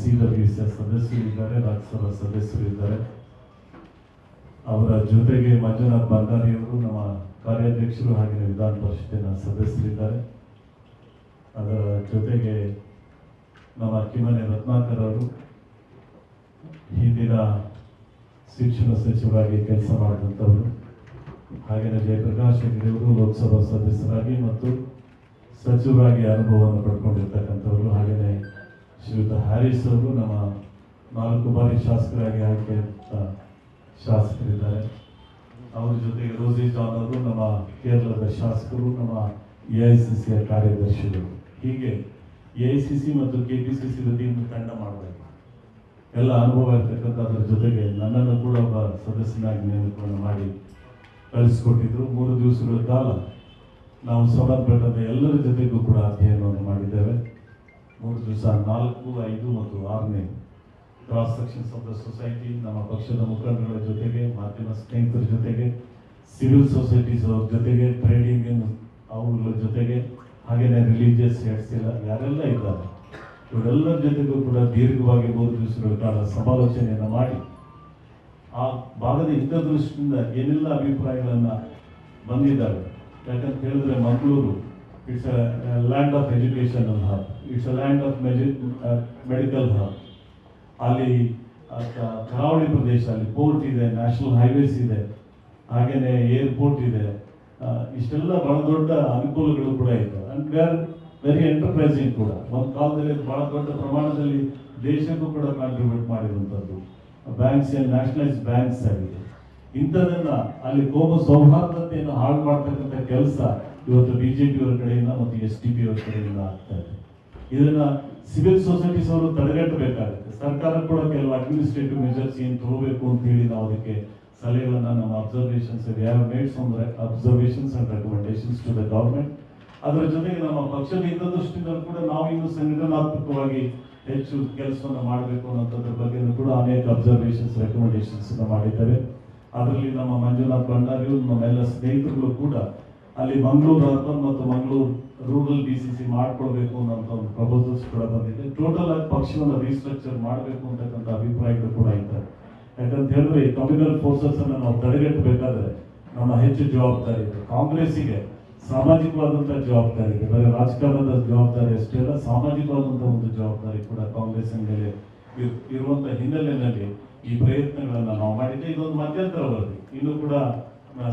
C W C ಸದಸ್ಯರು ಇದ್ದಾರೆ ರಾಜ್ಯಸಭಾ ಸದಸ್ಯರು ಇದ್ದಾರೆ. ಅವರ ಜೊತೆಗೆ ಮಂಜುನಾಥ್ ಭಂಡಾರಿಯವರು ನಮ್ಮ ಕಾರ್ಯಾಧ್ಯಕ್ಷರು ಹಾಗೆ ವಿಧಾನ ಪರಿಷತ್ತಿನ ಸದಸ್ಯರಿದ್ದಾರೆ. ಅದರ ಜೊತೆಗೆ ನಮ್ಮ ಕಿಮನೆ ರತ್ನಾಕರ್ ಅವರು ಹಿಂದಿನ ಶಿಕ್ಷಣ ಸಚಿವರಾಗಿ ಕೆಲಸ ಮಾಡಿದಂಥವರು. ಹಾಗೆಯೇ ಜಯಪ್ರಕಾಶ್ ಹೆಗಡೆಯವರು ಲೋಕಸಭಾ ಸದಸ್ಯರಾಗಿ ಮತ್ತು ಸಚಿವರಾಗಿ ಅನುಭವವನ್ನು ಪಡ್ಕೊಂಡಿರ್ತಕ್ಕಂಥವರು. ಹಾಗೆಯೇ ಶ್ರೀಯುತ ಹ್ಯಾರಿಸ್ ಅವರು ನಮ್ಮ ನಾಲ್ಕು ಬಾರಿ ಶಾಸಕರಾಗಿ ಆಯ್ಕೆ ಶಾಸಕರಿದ್ದಾರೆ. ಅವರ ಜೊತೆಗೆ ರೋಸಿ ಜಾನ್ ಅವರು ನಮ್ಮ ಕೇರಳದ ಶಾಸಕರು, ನಮ್ಮ ಎ ಐ ಸಿ ಸಿಯ ಕಾರ್ಯದರ್ಶಿಗಳು. ಹೀಗೆ ಎ ಐ ಸಿ ಸಿ ಮತ್ತು ಕೆ ಪಿ ಸಿ ಸಿ ವತಿಯಿಂದ ತಂಡ ಮಾಡಬೇಕು. ಎಲ್ಲ ಅನುಭವ ಇರ್ತಕ್ಕಂಥದ್ರ ಜೊತೆಗೆ ನನ್ನನ್ನು ಕೂಡ ಒಬ್ಬ ಸದಸ್ಯನಾಗಿ ನೇಮಕವನ್ನು ಮಾಡಿ ಕಳಿಸಿಕೊಟ್ಟಿದ್ರು. ಮೂರು ದಿವಸಗಳ ಕಾಲ ನಾವು ಸಂಬಂಧಪಟ್ಟಂತ ಎಲ್ಲರ ಜೊತೆಗೂ ಕೂಡ ಅಧ್ಯಯನವನ್ನು ಮಾಡಿದ್ದೇವೆ. ಮೂರು ದಿವಸ ನಾಲ್ಕು, ಐದು ಮತ್ತು ಆರನೇ cross section of the society ನಮ್ಮ ಪಕ್ಷದ ಮುಖಂಡರ ಜೊತೆಗೆ, ಮಾಧ್ಯಮ ಸ್ನೇಹಿತರ ಜೊತೆಗೆ ಸಿವಿಲ್ ಸೊಸೈಟೀಸ್ ಅವ್ರ ಜೊತೆಗೆ ಟ್ರೇಡ್ ಯೂನಿಯನ್ ಅವ್ರ ಜೊತೆಗೆ ಹಾಗೆಯೇ ರಿಲಿಜಿಯಸ್ ಹೆಡ್ಸ್ ಎಲ್ಲ, ಯಾರೆಲ್ಲ ಇದ್ದಾರೆ, ಇವರೆಲ್ಲರ ಜೊತೆಗೂ ಕೂಡ ದೀರ್ಘವಾಗಿ ಮೂರು ದಿವಸಗಳ ಕಾಲ ಸಮಾಲೋಚನೆಯನ್ನು ಮಾಡಿ, ಆ ಭಾಗದ ಹಿತದೃಷ್ಟಿಯಿಂದ ಏನೆಲ್ಲ ಅಭಿಪ್ರಾಯಗಳನ್ನು ಬಂದಿದ್ದಾರೆ ಯಾಕಂತ ಹೇಳಿದ್ರೆ Mangaluru it's a land of education hub it's a land of medical hub ಅಲ್ಲಿ ಕರಾವಳಿ ಪ್ರದೇಶ, ಅಲ್ಲಿ ಪೋರ್ಟ್ ಇದೆ ನ್ಯಾಷನಲ್ ಹೈವೇಸ್ ಇದೆ. ಹಾಗೆಯೇ ಏರ್ಪೋರ್ಟ್ ಇದೆ. ಇಷ್ಟೆಲ್ಲ ಬಹಳ ದೊಡ್ಡ ಅನುಕೂಲಗಳು ಕೂಡ ಇದೆ. And we are very enterprising ಕೂಡ. ಒಂದು ಕಾಲದಲ್ಲಿ ಬಹಳ ದೊಡ್ಡ ಪ್ರಮಾಣದಲ್ಲಿ ದೇಶಕ್ಕೂ ಕೂಡ ಕಾಂಟ್ರಿಬ್ಯೂಟ್ ಮಾಡಿರುವಂಥದ್ದು. ಬ್ಯಾಂಕ್ಸ್ ನ್ಯಾಷನಲೈಸ್ ಬ್ಯಾಂಕ್ಸ್ ಆಗಿದೆ. ಇಂಥದನ್ನ ಅಲ್ಲಿ ಕೋಮ ಸೌಹಾರ್ದತೆಯನ್ನು ಹಾಳು ಮಾಡ್ತಕ್ಕಂಥ ಕೆಲಸ ಇವತ್ತು ಬಿಜೆಪಿ ಅವರ ಕಡೆಯಿಂದ ಮತ್ತು ಎಸ್ ಟಿ ಪಿ ಅವರ ಕಡೆಯಿಂದ ಆಗ್ತಾ ಇದೆ. ಇದನ್ನ ಸಿವಿಲ್ ಸೊಸೈಟೀಸ್ ಅವರು ತಡೆಗಟ್ಟಬೇಕಾಗುತ್ತೆ. ಸರ್ಕಾರ ಕೂಡ ಕೆಲವು ಅಡ್ಮಿನಿಸ್ಟ್ರೇಟಿವ್ ಮೆಜರ್ಸ್ ಏನು ತಗೋಬೇಕು ಅಂತ ಹೇಳಿ ನಾವು ಅದಕ್ಕೆ ಸಲಹೆಗಳನ್ನ ನಮ್ಮ observations have made observations and recommendations to the government ಅದರ ಜೊತೆಗೆ ನಮ್ಮ ಪಕ್ಷದ ಹಿತದೃಷ್ಟಿಯಿಂದ ಕೂಡ ನಾವು ಇನ್ನು ಸಂಘಟನಾತ್ಮಕವಾಗಿ ಹೆಚ್ಚು ಕೆಲಸವನ್ನು ಮಾಡಬೇಕು ಅನ್ನೋದ್ರ ಬಗ್ಗೆ ಕೂಡ ಅನೇಕ ಅಬ್ಸರ್ವೇಷನ್ಸ್ ರೆಕಮೆಂಡೇಶನ್ಸ್ ಮಾಡಿದ್ದಾರೆ ಅದರಲ್ಲಿ ನಮ್ಮ ಮಂಜುನಾಥ್ ಭಂಡಾರಿಯು ನಮ್ಮೆಲ್ಲ ಸ್ನೇಹಿತರುಗಳು ಕೂಡ ಅಲ್ಲಿ ಮಂಗಳೂರು ಅರ್ಬನ್ ಮತ್ತು Mangaluru rural D C C ಮಾಡ್ಕೊಳ್ಬೇಕು ಅನ್ನೋಂಥ ಒಂದು ಪ್ರಪೋಸಲ್ಸ್ ಕೂಡ ಬಂದಿದೆ. ಟೋಟಲ್ ಆಗಿ ಪಕ್ಷವನ್ನು ರೀಸ್ಟ್ರಕ್ಚರ್ ಮಾಡಬೇಕು ಅಂತಕ್ಕಂಥ ಅಭಿಪ್ರಾಯಗಳು ಕೂಡ ಇದ್ದಾರೆ ಯಾಕಂತ ಹೇಳಿದ್ರೆ ಈ ಕಮ್ಯುನಲ್ ಫೋರ್ಸಸ್ ಅನ್ನು ನಾವು ತಡೆಗಟ್ಟಬೇಕಾದ್ರೆ ನಮ್ಮ ಹೆಚ್ಚು ಜವಾಬ್ದಾರಿ ಇದೆ. ಕಾಂಗ್ರೆಸ್ಸಿಗೆ ಸಾಮಾಜಿಕವಾದಂಥ ಜವಾಬ್ದಾರಿ ಇದೆ. ಬರೀ ರಾಜಕಾರಣದ ಜವಾಬ್ದಾರಿ ಅಷ್ಟೇ ಅಲ್ಲ, ಸಾಮಾಜಿಕವಾದಂಥ ಒಂದು ಜವಾಬ್ದಾರಿ ಕೂಡ ಕಾಂಗ್ರೆಸ್ಸಿನ ಮೇಲೆ ಇರುವಂಥ ಹಿನ್ನೆಲೆಯಲ್ಲಿ ಈ ಪ್ರಯತ್ನಗಳನ್ನ ನಾವು ಮಾಡಿದ್ದೆ. ಇದೊಂದು ಮಧ್ಯಂತರ ವರದಿ ಇನ್ನು ಕೂಡ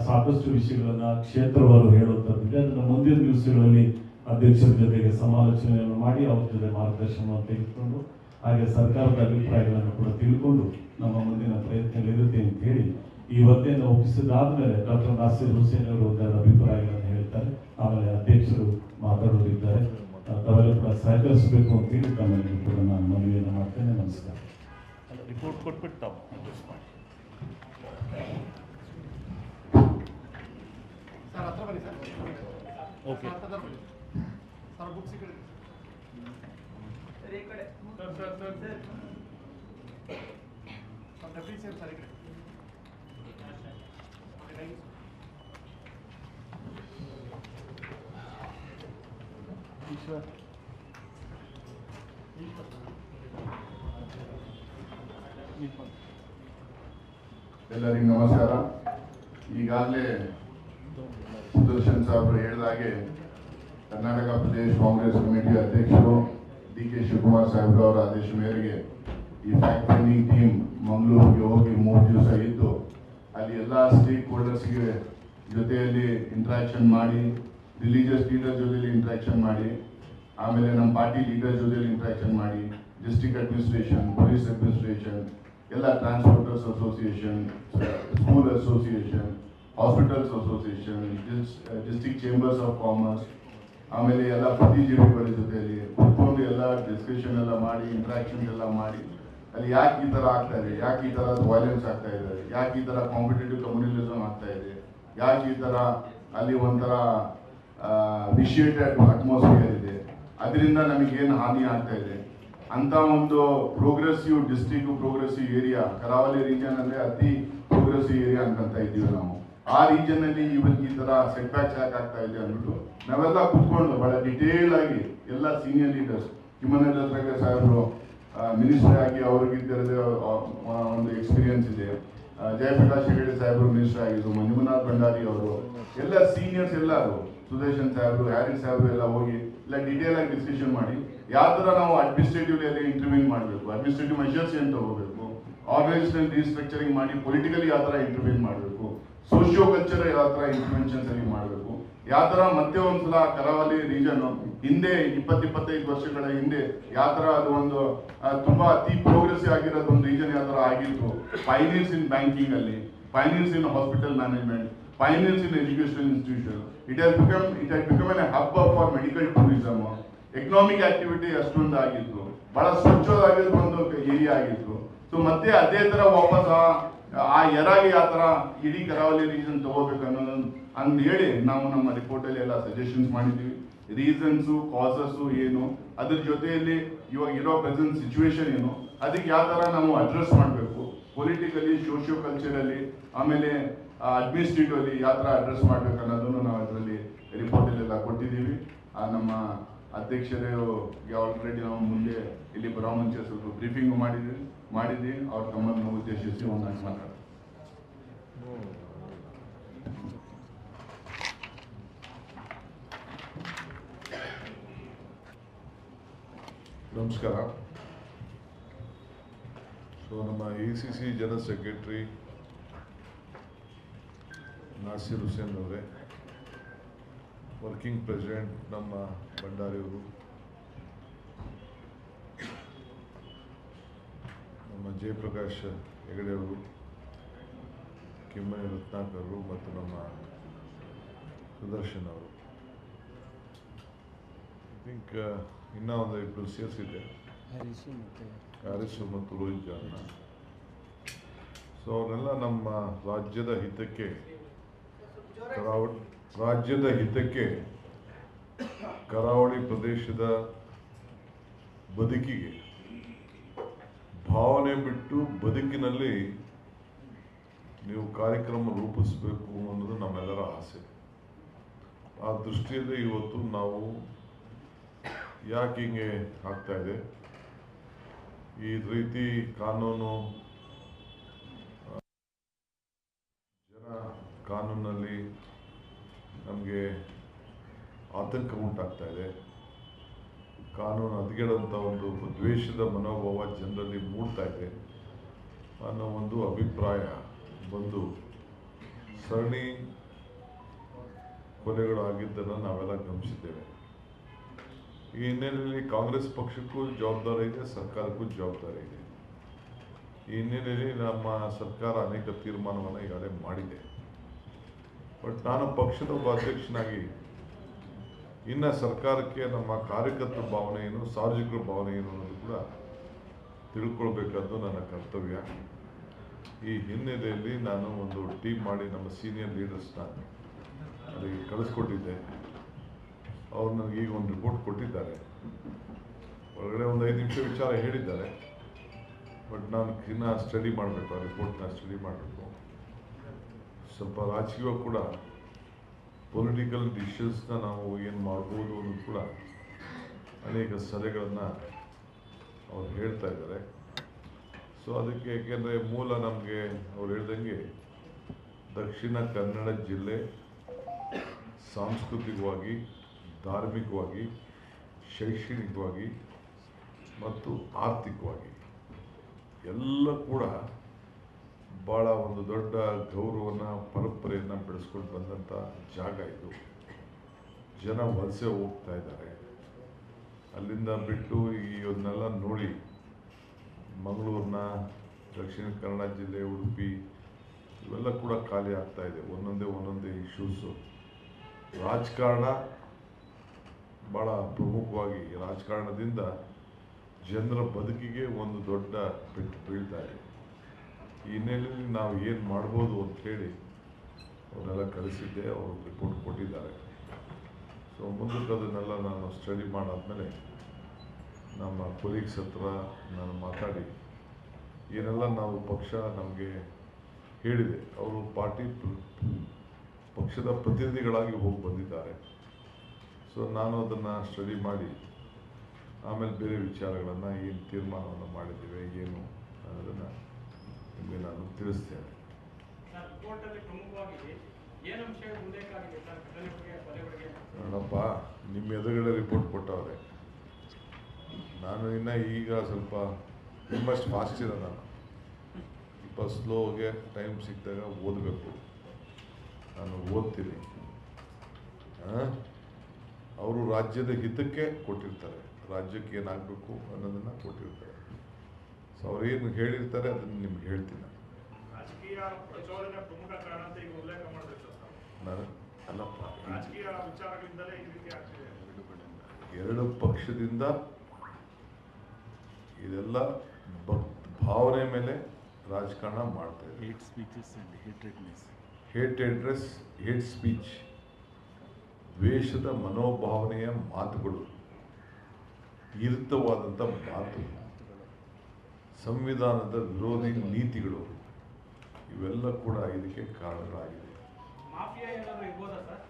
ಸಾಕಷ್ಟು ವಿಷಯಗಳನ್ನು ಕ್ಷೇತ್ರವಾರು ಹೇಳುವಂತದ್ದಿದೆ ಅದನ್ನು ಮುಂದಿನ ದಿವಸಗಳಲ್ಲಿ ಅಧ್ಯಕ್ಷರ ಜೊತೆಗೆ ಸಮಾಲೋಚನೆಯನ್ನು ಮಾಡಿ ಅವ್ರ ಜೊತೆ ಮಾರ್ಗದರ್ಶನವನ್ನು ತೆಗೆದುಕೊಂಡು ಹಾಗೆ ಸರ್ಕಾರದ ಅಭಿಪ್ರಾಯಗಳನ್ನು ಕೂಡ ತಿಳ್ಕೊಂಡು ನಮ್ಮ ಮುಂದಿನ ಪ್ರಯತ್ನಗಳಿರುತ್ತೆ ಅಂತ ಹೇಳಿ ಈ ವರದಿಯನ್ನು ಒಪ್ಪಿಸಿದಾದ್ಮೇಲೆ ಡಾಕ್ಟರ್ ನಾಸೀರ್ ಹುಸೇನ್ ಅವರು ಅದರ ಅಭಿಪ್ರಾಯಗಳನ್ನು ಹೇಳ್ತಾರೆ. ಆಮೇಲೆ ಅಧ್ಯಕ್ಷರು ಮಾತಾಡುತ್ತಿದ್ದಾರೆ ತಾವೆಲ್ಲ ಕೂಡ ಸಹಕರಿಸಬೇಕು ಅಂತ ಹೇಳಿ ತಮ್ಮಲ್ಲಿ ಕೂಡ ನಾನು ಮನವಿಯನ್ನು ಮಾಡ್ತೇನೆ. ನಮಸ್ಕಾರ. ರಿಪೋರ್ಟ್ ಕೊಟ್ಬಿಟ್ಟು ತಾವು ಮಾಡಿ. ಸರ್ ಹತ್ರ ಬನ್ನಿ ಸರ್. ಓಕೆ. ಹತ್ರ ಬನ್ನಿ. ಸರ್ ಬುಕ್ಸ್ ಈ ಕಡೆ ಸರ್ ಈ ಕಡೆ. Sir sir sir. Sir. Sir deputy sir sir ಈ ಕಡೆ. ಈಶ್ವರ್ ಎಲ್ಲರಿಗೂ ನಮಸ್ಕಾರ. ಈಗಾಗಲೇ ಸುದರ್ಶನ್ ಸಾಹೇಬರು ಹೇಳಿದಾಗೆ ಕರ್ನಾಟಕ ಪ್ರದೇಶ ಕಾಂಗ್ರೆಸ್ ಕಮಿಟಿ ಅಧ್ಯಕ್ಷರು ಡಿ ಕೆ ಶಿವಕುಮಾರ್ ಸಾಹೇಬ್ರು ಅವರ ಆದೇಶ ಮೇರೆಗೆ ಈ ಫ್ಯಾಕ್ಟ್ ಫೈಂಡಿಂಗ್ ಟೀಮ್ ಮಂಗಳೂರಿಗೆ ಹೋಗಿ ಮೂರು ದಿವಸ ಇದ್ದು, ಅಲ್ಲಿ ಎಲ್ಲ ಸ್ಟೇಕ್ ಹೋಲ್ಡರ್ಸ್ಗೆ ಜೊತೆಯಲ್ಲಿ ಇಂಟ್ರಾಕ್ಷನ್ ಮಾಡಿ ರಿಲಿಜಿಯಸ್ ಲೀಡರ್ ಜೊತೆಲಿ ಇಂಟ್ರಾಕ್ಷನ್ ಮಾಡಿ, ಆಮೇಲೆ ನಮ್ಮ ಪಾರ್ಟಿ ಲೀಡರ್ ಜೊತೆಲಿ ಇಂಟ್ರಾಕ್ಷನ್ ಮಾಡಿ ಡಿಸ್ಟಿಕ್ ಅಡ್ಮಿನಿಸ್ಟ್ರೇಷನ್ ಪೊಲೀಸ್ ಅಡ್ಮಿನಿಸ್ಟ್ರೇಷನ್ ಎಲ್ಲ transporters association school association hospitals association district chambers of commerce ಆಮೇಲೆ ಎಲ್ಲ ಬುದ್ಧಿಜೀವಿಗಳ ಜೊತೆಯಲ್ಲಿ ಕುತ್ಕೊಂಡು ಎಲ್ಲ ಡಿಸ್ಕಷನ್ ಎಲ್ಲ ಮಾಡಿ ಇಂಟ್ರಾಕ್ಷನ್ ಎಲ್ಲ ಮಾಡಿ, ಅಲ್ಲಿ ಯಾಕೆ ಈ ಥರ ಆಗ್ತಾ ಇದೆ, ಯಾಕೆ ಈ ಥರ ವೈಲೆನ್ಸ್ ಆಗ್ತಾ ಇದೆ, ಯಾಕೆ ಈ ಥರ ಕಾಂಪಿಟೇಟಿವ್ ಕಮ್ಯುನಿಸಮ್ ಆಗ್ತಾ ಇದೆ, ಯಾಕೆ ಈ ಥರ ಅಲ್ಲಿ ಒಂಥರ ವಿಶಿಯೇಟೆಡ್ ಅಟ್ಮಾಸ್ಫಿಯರ್ ಇದೆ, ಅದರಿಂದ ನಮಗೇನು ಹಾನಿ ಆಗ್ತಾ ಇದೆ. ಅಂತ ಒಂದು ಪ್ರೋಗ್ರೆಸಿವ್ ಡಿಸ್ಟ್ರಿಕ್ಟ್ ಪ್ರೋಗ್ರೆಸಿವ್ ಏರಿಯಾ ಕರಾವಳಿ ರೀಜನ್ ಅಂದರೆ ಅತಿ ಪ್ರೋಗ್ರೆಸಿವ್ ಏರಿಯಾ ಅಂತಂತ ಇದ್ದೀವಿ ನಾವು. ಆ ರೀಜನ್ ಅಲ್ಲಿ ಇವತ್ತು ಈ ತರ ಸೆಟ್ ಬ್ಯಾಕ್ ಯಾಕೆ ಆಗ್ತಾ ಇದೆ ಅಂದ್ಬಿಟ್ಟು ನಾವೆಲ್ಲ ಕುತ್ಕೊಂಡು ಬಹಳ ಡಿಟೇಲ್ ಆಗಿ ಎಲ್ಲ ಸೀನಿಯರ್ ಲೀಡರ್ಸ್ ಹಿಮನಂದ ಸಾಹೇಬರು ಮಿನಿಸ್ಟರ್ ಆಗಿ ಅವ್ರಿಗಿದ್ದಿರೋದೇ ಒಂದು ಎಕ್ಸ್ಪೀರಿಯನ್ಸ್ ಇದೆ. ಜಯಪ್ರಕಾಶ್ ಹೆಗಡೆ ಸಾಹೇಬರು ಮಿನಿಸ್ಟರ್ ಆಗಿದ್ರು ಮಂಜುನಾಥ್ ಭಂಡಾರಿ ಅವರು, ಎಲ್ಲ ಸೀನಿಯರ್ಸ್ ಎಲ್ಲರೂ, ಸುದರ್ಶನ್ ಸಾಹೇಬರು ಹ್ಯಾರಿಸ್ ಸಾಹೇಬರು ಎಲ್ಲ ಹೋಗಿ ಎಲ್ಲ ಡಿಟೇಲ್ ಆಗಿ ಡಿಸ್ಕಷನ್ ಮಾಡಿ, ಯಾವ ಥರ ನಾವು ಅಡ್ಮಿನಿಸ್ಟ್ರೇಟಿವ್ ಅಲ್ಲಿ ಇಂಟರ್ವ್ಯೂನ್ ಮಾಡಬೇಕು ಅಡ್ಮಿನಿಸ್ಟ್ರೇಟಿವ್ ಮೆಷರ್ಸ್ ಏನು ತಗೋಬೇಕು ಆರ್ಗನೈಸೇಷನ್ ರೀಸ್ಟ್ರಕ್ಚರಿಂಗ್ ಮಾಡಿ ಪೊಲಿಟಿಕಲಿ ಯಾವ ಥರ ಇಂಟರ್ವ್ಯೂನ್ ಮಾಡಬೇಕು ಸೋಷಿಯೋ ಕಲ್ಚರ್ ಯಾವ ಥರ ಅಲ್ಲಿ ಮಾಡಬೇಕು. ಯಾವ ಥರ ಮತ್ತೆ ಒಂದ್ಸಲ ಕರಾವಳಿ ರೀಜನ್ ಹಿಂದೆ ಇಪ್ಪತ್ತು, ಇಪ್ಪತ್ತೈದು ವರ್ಷಗಳ ಹಿಂದೆ ಯಾವ ಥರ ಅದು ಒಂದು ತುಂಬಾ ಅತಿ ಪ್ರೋಗ್ರೆಸಿವ್ ಆಗಿರೋದು ಒಂದು ರೀಜನ್ ಯಾವ ಥರ ಆಗಿತ್ತು. ಫೈನಾನ್ಸ್ ಇನ್ ಬ್ಯಾಂಕಿಂಗ್ ಅಲ್ಲಿ finance in hospital management finance in educational institution it has become it has become an hub for medical tourism economic activity ಅಷ್ಟೊಂದು ಆಗಿತ್ತು. ಬಹಳ ಸ್ವಚ್ಛವಾಗಿರೋ ಒಂದು ಏರಿಯಾ ಆಗಿತ್ತು. ಸೊ ಮತ್ತೆ ಅದೇ ತರ ವಾಪಸ್ ಆ- ಎರಾಗಿ ಆ ಥರ ಇಡೀ ಕರಾವಳಿ ರೀಸನ್ ತಗೋಬೇಕು ಅನ್ನೋದನ್ನು ಅಂದ್ ಹೇಳಿ ನಾವು ನಮ್ಮ ರಿಪೋರ್ಟ್ ಅಲ್ಲಿ ಎಲ್ಲ ಸಜೆಷನ್ಸ್ ಮಾಡಿದ್ವಿ. ರೀಸನ್ಸ್ ಕಾಸಸ್ ಏನು, ಅದ್ರ ಜೊತೆಯಲ್ಲಿ ಇವಾಗ ಇರೋ ಪ್ರೆಸೆಂಟ್ ಸಿಚುವೇಶನ್ ಏನು, ಅದಕ್ಕೆ ಯಾವ ತರ ನಾವು ಅಡ್ರೆಸ್ ಮಾಡಬೇಕು ಪೊಲಿಟಿಕಲಿ ಸೋಷಿಯೋ ಕಲ್ಚರಲ್ಲಿ ಆಮೇಲೆ ಅಡ್ಮಿನಿಸ್ಟ್ರೇಟಿವ್ ಅಲ್ಲಿ ಯಾವ ಥರ ಅಡ್ರೆಸ್ ಮಾಡಬೇಕು ಅನ್ನೋದನ್ನು ನಾವು ಅದರಲ್ಲಿ ರಿಪೋರ್ಟ್ ಎಲ್ಲ ಕೊಟ್ಟಿದ್ದೀವಿ. ನಮ್ಮ ಅಧ್ಯಕ್ಷರೇ ಆಲ್ರೆಡಿ ನಾವು ಮುಂದೆ ಇಲ್ಲಿ ಬರೋ ಮುಂಚೆ ಸ್ವಲ್ಪ ಬ್ರೀಫಿಂಗ್ ಮಾಡಿದ್ವಿ ಮಾಡಿದ್ವಿ. ಅವ್ರ ತಮ್ಮನ್ನು ಉದ್ದೇಶಿಸಿ ಒಂದಾಗಿ ಮಾತಾಡ ನಮಸ್ಕಾರ. ಸೊ ನಮ್ಮ A C C general secretary Nasir Hussain ಅವರೇ ವರ್ಕಿಂಗ್ ಪ್ರೆಸಿಡೆಂಟ್ ನಮ್ಮ ಭಂಡಾರಿಯವರು ನಮ್ಮ ಜಯಪ್ರಕಾಶ್ ಹೆಗಡೆಯವರು ಕಿಮ್ಮನೆ ರತ್ನಾಕರ್ ಮತ್ತು ನಮ್ಮ ಸುದರ್ಶನ್ ಅವರು. ಐ ಥಿಂಕ್ ಇನ್ನೂ ಒಂದು ಇಬ್ಬರು ಸೇರಿಸಿದೆ ಹ್ಯಾರಿಸು ಮತ್ತು ರೋಹಿತ್ ಜಾನ್ನ ಸೊ ಅವರೆಲ್ಲ ನಮ್ಮ ರಾಜ್ಯದ ಹಿತಕ್ಕೆ ರಾಜ್ಯದ ಹಿತಕ್ಕೆ ಕರಾವಳಿ ಪ್ರದೇಶದ ಬದುಕಿಗೆ ಭಾವನೆ ಬಿಟ್ಟು ಬದುಕಿನಲ್ಲಿ ನೀವು ಕಾರ್ಯಕ್ರಮ ರೂಪಿಸಬೇಕು ಅನ್ನೋದು ನಮ್ಮೆಲ್ಲರ ಆಸೆ. ಆ ದೃಷ್ಟಿಯಲ್ಲಿ ಇವತ್ತು ನಾವು ಯಾಕೆ ಹಿಂಗೆ ಆಗ್ತಾ ಇದೆ? ಈ ರೀತಿ ಕಾನೂನು ಜನ ಕಾನೂನಲ್ಲಿ ನಮಗೆ ಆತಂಕ ಉಂಟಾಗ್ತಾ ಇದೆ. ಕಾನೂನು ಹದಗೆಡಂಥ ಒಂದು ದ್ವೇಷದ ಮನೋಭಾವ ಜನರಲ್ಲಿ ಮೂಡ್ತಾ ಇದೆ. ಅನ್ನೋ ಒಂದು ಅಭಿಪ್ರಾಯ ಬಂದು ಸರಣಿ ಕೊಲೆಗಳಾಗಿದ್ದನ್ನು ನಾವೆಲ್ಲ ಗಮನಿಸಿದ್ದೇವೆ. ಈ ಹಿನ್ನೆಲೆಯಲ್ಲಿ ಕಾಂಗ್ರೆಸ್ ಪಕ್ಷಕ್ಕೂ ಜವಾಬ್ದಾರಿ ಇದೆ, ಸರ್ಕಾರಕ್ಕೂ ಜವಾಬ್ದಾರಿ ಇದೆ. ಈ ಹಿನ್ನೆಲೆಯಲ್ಲಿ ನಮ್ಮ ಸರ್ಕಾರ ಅನೇಕ ತೀರ್ಮಾನವನ್ನು ಈಗಾಗಲೇ ಮಾಡಿದೆ. ಬಟ್ ನಾನು ಪಕ್ಷದ ಒಬ್ಬ ಇನ್ನು ಸರ್ಕಾರಕ್ಕೆ ನಮ್ಮ ಕಾರ್ಯಕರ್ತರ ಭಾವನೆ ಏನು, ಸಾರ್ವಜನಿಕರ ಭಾವನೆ ಏನು ಅನ್ನೋದು ಕೂಡ ತಿಳ್ಕೊಳ್ಬೇಕಾದ್ದು ನನ್ನ ಕರ್ತವ್ಯ. ಈ ಹಿನ್ನೆಲೆಯಲ್ಲಿ ನಾನು ಒಂದು ಟೀಮ್ ಮಾಡಿ ನಮ್ಮ ಸೀನಿಯರ್ ಲೀಡರ್ಸ್ನ ಅಲ್ಲಿಗೆ ಕಳಿಸ್ಕೊಟ್ಟಿದ್ದೆ. ಅವ್ರು ನನಗೆ ಈಗ ಒಂದು ರಿಪೋರ್ಟ್ ಕೊಟ್ಟಿದ್ದಾರೆ. ಒಳಗಡೆ ಒಂದು ಐದು ನಿಮಿಷ ವಿಚಾರ ಹೇಳಿದ್ದಾರೆ. ಬಟ್ ನಾನು ಇನ್ನೂ ಸ್ಟಡಿ ಮಾಡಬೇಕು, ಆ ರಿಪೋರ್ಟ್ನ ಸ್ಟಡಿ ಮಾಡಬೇಕು. ಸ್ವಲ್ಪ ರಾಜಕೀಯ ಕೂಡ ಪೊಲಿಟಿಕಲ್ ಡಿಸಿಷನ್ಸ್ನ ನಾವು ಏನು ಮಾಡ್ಬೋದು ಅನ್ನೋದು ಕೂಡ ಅನೇಕ ಸಲಹೆಗಳನ್ನು ಅವ್ರು ಹೇಳ್ತಾ ಇದ್ದಾರೆ. ಸೊ ಅದಕ್ಕೆ ಏಕೆಂದರೆ ಮೂಲ ನಮಗೆ ಅವ್ರು ಹೇಳ್ದಂಗೆ ದಕ್ಷಿಣ ಕನ್ನಡ ಜಿಲ್ಲೆ ಸಾಂಸ್ಕೃತಿಕವಾಗಿ, ಧಾರ್ಮಿಕವಾಗಿ, ಶೈಕ್ಷಣಿಕವಾಗಿ ಮತ್ತು ಆರ್ಥಿಕವಾಗಿ ಎಲ್ಲ ಕೂಡ ಭಾಳ ಒಂದು ದೊಡ್ಡ ಗೌರವನ, ಪರಂಪರೆಯನ್ನು ಬೆಳೆಸ್ಕೊಂಡು ಬಂದಂಥ ಜಾಗ ಇದು. ಜನ ವಲಸೆ ಹೋಗ್ತಾ ಇದ್ದಾರೆ. ಅಲ್ಲಿಂದ ಬಿಟ್ಟು ಇವನ್ನೆಲ್ಲ ನೋಡಿ. ಮಂಗಳೂರಿನ, ದಕ್ಷಿಣ ಕನ್ನಡ ಜಿಲ್ಲೆ, ಉಡುಪಿ, ಇವೆಲ್ಲ ಕೂಡ ಖಾಲಿ ಆಗ್ತಾ ಇದೆ. ಒಂದೊಂದೇ ಒಂದೊಂದೇ ಇಶ್ಯೂಸು ರಾಜಕಾರಣ ಭಾಳ ಪ್ರಮುಖವಾಗಿ ರಾಜಕಾರಣದಿಂದ ಜನರ ಬದುಕಿಗೆ ಒಂದು ದೊಡ್ಡ ಪೆಟ್ಟು ಬೀಳ್ತಾ ಇದೆ. ಈ ಹಿನ್ನೆಲೆಯಲ್ಲಿ ನಾವು ಏನು ಮಾಡ್ಬೋದು ಅಂತೇಳಿ ಅವನ್ನೆಲ್ಲ ಕಳಿಸಿದ್ದೆ ಅವರು ರಿಪೋರ್ಟ್ ಕೊಟ್ಟಿದ್ದಾರೆ. ಸೊ ಮುಂದಕ್ಕೆ ಅದನ್ನೆಲ್ಲ ನಾನು ಸ್ಟಡಿ ಮಾಡಾದ್ಮೇಲೆ ನಮ್ಮ ಕೊಲೀಗ್ಸ್ ಹತ್ರ ನಾನು ಮಾತಾಡಿ, ಏನೆಲ್ಲ ನಾವು ಪಕ್ಷ ನಮಗೆ ಹೇಳಿದೆ, ಅವರು ಪಾರ್ಟಿ ಪಕ್ಷದ ಪ್ರತಿನಿಧಿಗಳಾಗಿ ಹೋಗಿ ಬಂದಿದ್ದಾರೆ. ಸೊ ನಾನು ಅದನ್ನು ಸ್ಟಡಿ ಮಾಡಿ, ಆಮೇಲೆ ಬೇರೆ ವಿಚಾರಗಳನ್ನು ಏನು ತೀರ್ಮಾನವನ್ನು ಮಾಡಿದ್ದೇವೆ, ಏನು ಅನ್ನೋದನ್ನು ನಿಮಗೆ ನಾನು ತಿಳಿಸ್ತೇನೆ. ನೋಡಪ್ಪ ನಿಮ್ಮ ಎದುರುಗಡೆ ರಿಪೋರ್ಟ್ ಕೊಟ್ಟವ್ರೆ. ನಾನು ಇನ್ನು ಈಗ ಸ್ವಲ್ಪ ನಿಮ್ಮಷ್ಟು ಫಾಸ್ಟ್ ಇರೋ ನಾನು. ಸ್ವಲ್ಪ ಸ್ಲೋಗೆ ಟೈಮ್ ಸಿಕ್ಕಿದಾಗ ಓದಬೇಕು. ನಾನು ಓದ್ತೀನಿ. ಅವರು ರಾಜ್ಯದ ಹಿತಕ್ಕೆ ಕೊಟ್ಟಿರ್ತಾರೆ. ರಾಜ್ಯಕ್ಕೆ ಏನಾಗಬೇಕು ಅನ್ನೋದನ್ನು ಕೊಟ್ಟಿರ್ತಾರೆ. ಸೊ ಅವ್ರೇನು ಹೇಳಿರ್ತಾರೆ ಅದನ್ನು ನಿಮ್ಗೆ ಹೇಳ್ತೀನಿ. ನಾನು. ರಾಜಕೀಯ ಪ್ರಚೋದನೆ ಪ್ರಮುಖ ಕಾರಣ ಅಂತ ಈಗ ಉಲ್ಲೇಖ ಮಾಡಿದ್ರೆ ಸರ್ ನಾನು ಅಲ್ಲಪ್ಪ ರಾಜಕೀಯ ವಿಚಾರಗಳಿಂದಲೇ ಈ ರೀತಿ ಆಗ್ತಿದೆ. ಎರಡು ಪಕ್ಷದಿಂದ ಇದೆಲ್ಲ ಭಕ್ತ ಭಾವನೆ ಮೇಲೆ ರಾಜಕಾರಣ ಮಾಡ್ತಾ ಇದೆ Hate speeches and hatredness. Hate address hate speech ದ್ವೇಷದ ಮನೋಭಾವನೆಯ ಮಾತುಗಳು. ವಿರುದ್ಧವಾದಂಥ ಮಾತು. ಸಂವಿಧಾನದ ವಿರೋಧಿ ನೀತಿಗಳು ಇವೆಲ್ಲ ಕೂಡ ಇದಕ್ಕೆ ಕಾರಣಗಳಾಗಿದೆ ಮಾಫಿಯಾ ಏನಾದ್ರು ಇರ್ಬೋದಾ ಸರ್?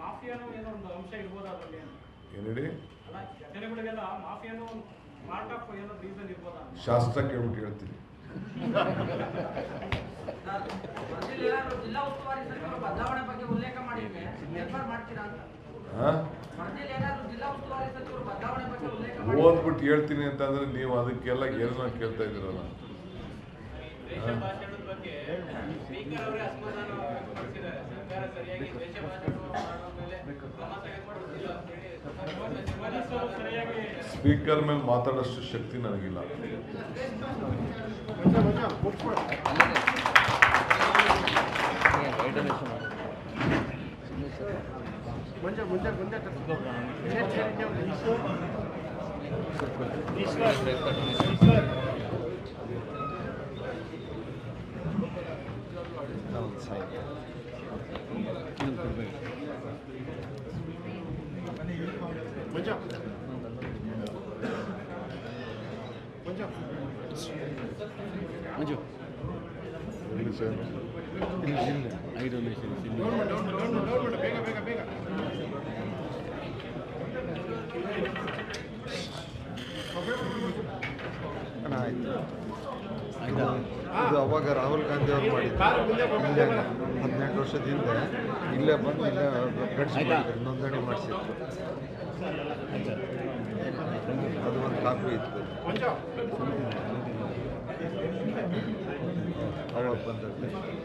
ಮಾಫಿಯಾನು ಏನೋ ಒಂದು ಅಂಶ ಇರ್ಬೋದಾ ಅದರಲ್ಲಿ? ಅಂತ? ಏನು ಹೇಳಿ ಅಲ್ಲ ಘಟನೆಗಳಿಗೆಲ್ಲ ಮಾಫಿಯಾನು ಒಂದು ಪಾರ್ಟ್ ಆಫ್ ಏನೋ ರೀಸನ್ ಇರ್ಬೋದಾ? ಅಂತ? ಶಾಸ್ತ್ರ ಕೇಳ್ಬಿಟ್ಟು ಹೇಳ್ತೀನಿ ಜಿಲ್ಲಾ ಉಸ್ತುವಾರಿ ಸಚಿವರು ಬದಲಾವಣೆ ಬಗ್ಗೆ ಉಲ್ಲೇಖ ಮಾಡಿದ್ರೆ ಮಾಡ್ತೀರಾ ಅಂತ. ಓದ್ಬಿಟ್ಟು ಹೇಳ್ತೀನಿ ಅಂತಂದ್ರೆ ನೀವು ಅದಕ್ಕೆಲ್ಲ ಏನೋ ಕೇಳ್ತಾ ಇದ್ದೀರಲ್ಲ. ಸ್ಪೀಕರ್ ಮೇಲೆ ಮಾತಾಡೋಷ್ಟು ಶಕ್ತಿ ಸರ್ಕಾರ ಸರಿಯಾಗಿ ದ್ವೇಷ ಭಾಷಣ ಮಾಡೋ ಮೇಲೆ ಕ್ರಮ ತೆಗೆದುಕೊಳ್ಳುತ್ತಿಲ್ಲ ಅಂತ ಹೇಳಿ ಸಚಿವರು ಸರಿಯಾಗಿ ಸ್ಪೀಕರ್ ಮೇಲೆ ಮಾತಾಡೋಷ್ಟು ಶಕ್ತಿ ಇದು ಅವಾಗ ರಾಹುಲ್ ಗಾಂಧಿ ಅವ್ರು ಮಾಡಿದ್ರು ಇಲ್ಲೇ ಹದಿನೆಂಟು ವರ್ಷದ ಹಿಂದೆ ಇಲ್ಲೇ ಬಂದು ಇಲ್ಲೇ ನಡೆಸಿದ್ರು ನೋಂದಣಿ ಮಾಡಿಸಿದ್ರು. ಅದು ಒಂದು ಕಾಪಿ ಇತ್ತು. ಅವಾಗ ಬಂದದ್ದು.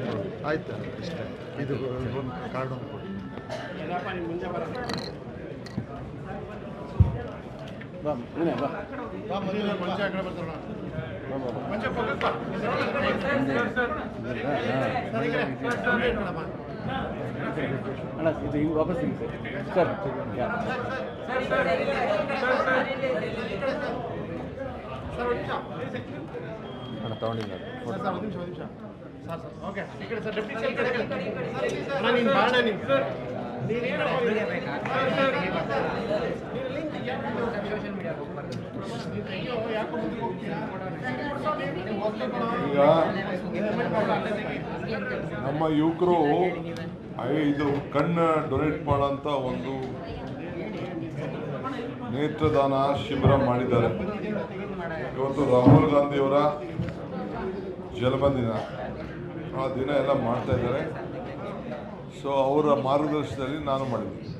ಮಾಡೋದು ಆಯ್ತು ಇಷ್ಟೇ. ಇದು ಒಂದು ಕಾರ್ಡ್ ಒಂದು ಕೊಡಿ. ಬಾ ಮನೆ ಬಾ ಅಣ್ಣ ಇದು ಹಿಂಗೆ ವಾಪಸ್ ಹಿಂಗೆ ಸರ್. ಯಾ. ಅಣ್ಣ ತಗೊಂಡಿಲ್ಲ ಈಗ ನಮ್ಮ ಯುವಕರು ಇದು ಕಣ್ಣು ಡೊನೇಟ್ ಮಾಡಂತ ಒಂದು ನೇತ್ರದಾನ ಶಿಬಿರ ಮಾಡಿದ್ದಾರೆ. ಇವತ್ತು ರಾಹುಲ್ ಗಾಂಧಿಯವರ ಜನ್ಮದಿನ. ಆ ದಿನ ಎಲ್ಲ ಮಾಡ್ತಾ ಇದ್ದಾರೆ. ಸೊ ಅವರ ಮಾರ್ಗದರ್ಶನದಲ್ಲಿ ನಾನು ಮಾಡಿದ್ದೀನಿ.